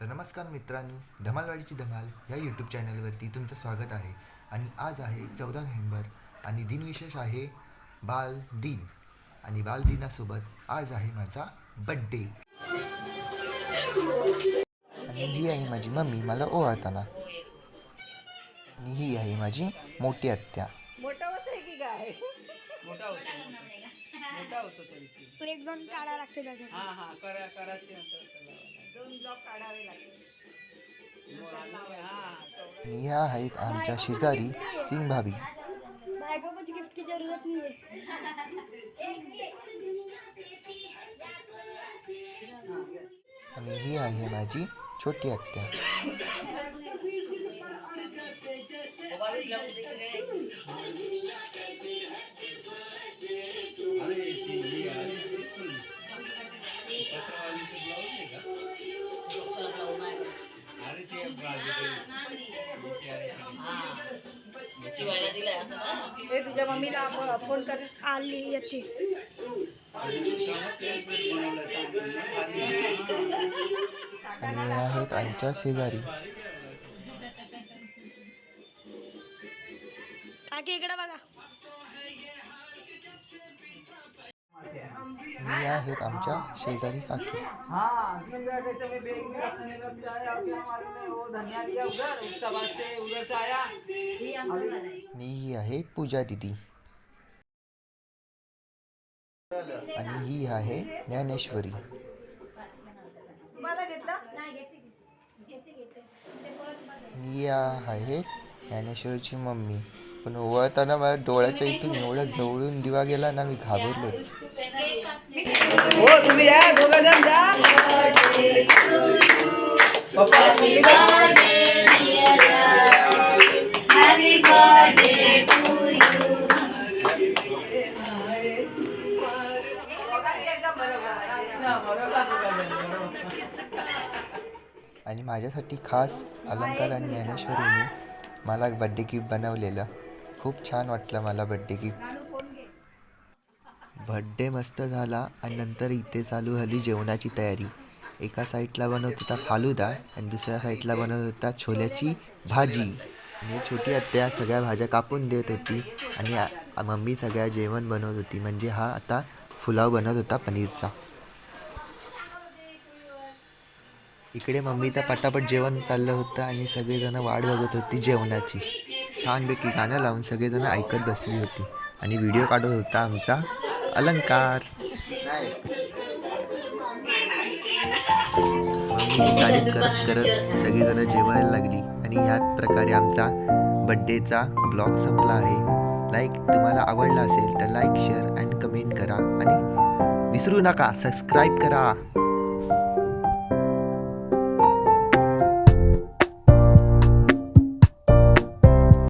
तर नमस्कार मित्रांनो धमालवाडीची धमाल या यूट्यूब चॅनलवरती तुमचं स्वागत आहे. आणि आज आहे चौदा नोव्हेंबर आणि दिनविशेष आहे बाल दिन. आणि बाल दिनासोबत आज आहे माझा बड्डे आणि ही आहे माझी मम्मी मला ओवाळताना आणि ही आहे माझी मोठी आत्या. मोठा होत आहे की काय? मोठा होतो. मोठा होतो एक दोन काढा लागते हा हा करा करायची दोन ब्लॉक काढावे लागतील. हा चौघं. आणि ह्या आहेत आमच्या शेजारी सिंग भाभी बायको को गिफ्ट की जरूरत नहीं है आणि ही आहे माझी छोटी आत्या. शिवायला हे तुझ्या मम्मीला फोन कर. आली येते. आणि आहेत आमच्या शेजारी. काकी इकडे बघा. बाद से उधर से आया आणि ही आहे पूजा दिदी. आणि ही आहे ज्ञानेश्वरी. या आहेत ज्ञानेश्वरीची मम्मी. पण ओवाळताना मला डोळ्याच्या इथून एवढं जवळून दिवा गेला ना मी घाबरलोच. हो तुम्ही या दोघं जण. आणि माझ्यासाठी खास अलंकार आणि ज्ञानेश्वरीने मला बड्डे गिफ्ट बनवलेलं. खूप छान वाटलं मला बड्डे गिफ्ट बड्डे मस्त झाला आणि नंतर इथे चालू झाली जेवणाची तयारी. एका साईडला बनवत होता फालुदा आणि दुसऱ्या साईडला बनवत होता छोल्याची भाजी. मी छोटी आत्या सगळ्या भाज्या कापून देत होती आणि मम्मी सगळ्या जेवण बनवत होती. म्हणजे हा आता पुलाव बनवत होता पनीरचा. इकडे मम्मीचं पटापट जेवण चाललं होतं आणि सगळेजण वाट बघत होती जेवणाची. छानपैकी गाणं लावून सगळेजण ऐकत बसली होती. आणि व्हिडिओ काढत होता आमचा अलंकार. तारीफ करत करत सगळेजण जेवायला लागली. आणि ह्याच प्रकारे आमचा बड्डेचा ब्लॉग संपला आहे. लाईक तुम्हाला आवडला असेल तर लाईक शेअर अँड कमेंट करा. आणि विसरू नका सबस्क्राईब करा.